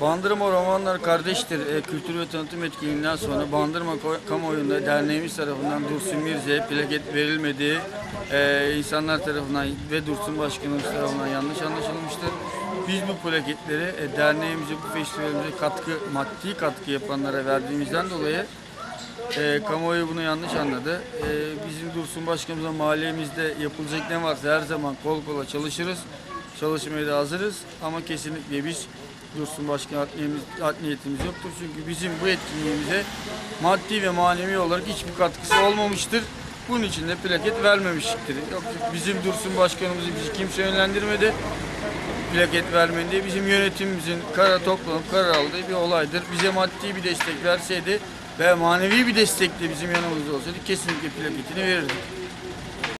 Bandırma Romanlar Kardeştir e, kültür ve tanıtım etkinliğinden sonra Bandırma kamuoyunda derneğimiz tarafından Dursun Mirze'ye plaket verilmediği e, insanlar tarafından ve Dursun Başkanımız tarafından yanlış anlaşılmıştır. Biz bu plaketleri e, derneğimize, bu festivalimize katkı, maddi katkı yapanlara verdiğimizden dolayı e, kamuoyu bunu yanlış anladı. E, bizim Dursun Başkanımızla mahallemizde yapılacak ne varsa her zaman kol kola çalışırız. Çalışmaya da hazırız ama kesinlikle biz Dursun Başkan art niyetimiz yoktur. Çünkü bizim bu etkinliğimize maddi ve manevi olarak hiçbir katkısı olmamıştır. Bunun için de plaket vermemiştir. Yoksa bizim Dursun Başkanımızı bizi kimse yönlendirmedi plaket vermeyin diye bizim yönetimimizin karar toplanıp karar aldığı bir olaydır. Bize maddi bir destek verseydi ve manevi bir destek de bizim yanımızda olsaydı kesinlikle plaketini verirdik.